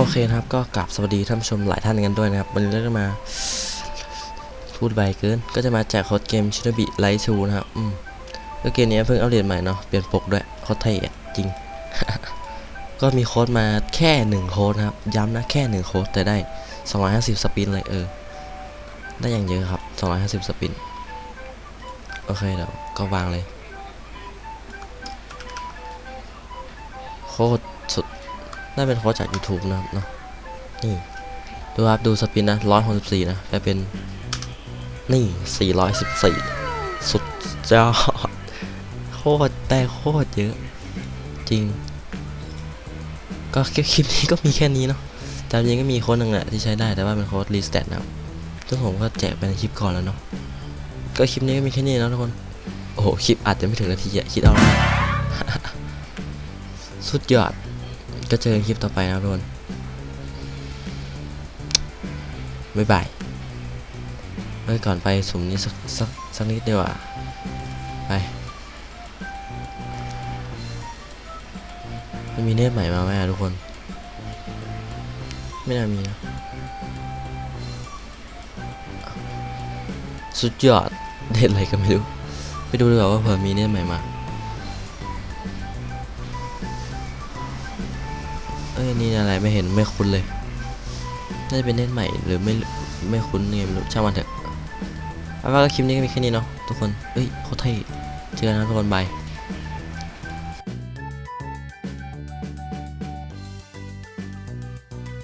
โอเคนะครับก็กราบสวัสดีท่านผู้ชมหลายท่านกันด้วยนะครับวันนี้เราจะมาพูดไวเกินก็จะมาแจกโค้ดเกมชิโนบิไลท์ทูนะครับอืมก็เกมนี้เพิ่งอัปเดตใหม่เนาะเปลี่ยนปกด้วยโค้ดเท่อะจริง ก็มีโค้ดมาแค่หนึ่งโค้ดนะครับย้ำนะแค่หนึ่งโค้ดแต่ได้ 250 สปินเลยเออ ได้อย่างเยอะครับ 250 สปิน โอเคเดี๋ยวก็วางเลย โคตรสุด น่าเป็นโค้ดจาก YouTube นะครับเนาะนี่ดูครับดูสปินนะ164นะกลายเป็นนี่414สุดยอดโคตรแต่โคตรเยอะ จริง ก็คลิปนี้ก็มีแค่นี้เนาะแต่จริงก็มีโค้ดหนึ่งแหละที่ใช้ได้แต่ว่าเป็นโค้ดรีสแตทนะครับซึ่งผมก็แจกไปในคลิปก่อนแล้วเนาะก็คลิปนี้ก็มีแค่นี้แล้วทุกคน โอ้โห คลิปอาจจะไม่ถึงนาทีอะคิดเอาละสุดยอด ก็เจอกันคลิปต่อไปนะทุกคนบ๊ายบายเฮ้ยก่อนไปสุ่มนี้สักสักสักนิดดีกว่า ไปมันมีเนตใหม่มาไหมอะทุกคน ไม่น่ามีนะสุดยอดเด็ดอะไรก็ไม่รู้ ไปดูดีกว่าว่าเผื่อมีเนตใหม่มา อ้ยนี่อะไรไม่เห็นไม่คุ้นเลย น่าจะเป็นเล่นใหม่หรือไม่ไม่คุ้นไงไม่รู้ช่างมันเถอะเอาว่าก็คลิปนี้ก็มีแค่นี้เนาะทุกคนเอ้ยโคตรเท่เจอกันนะทุกคนบาย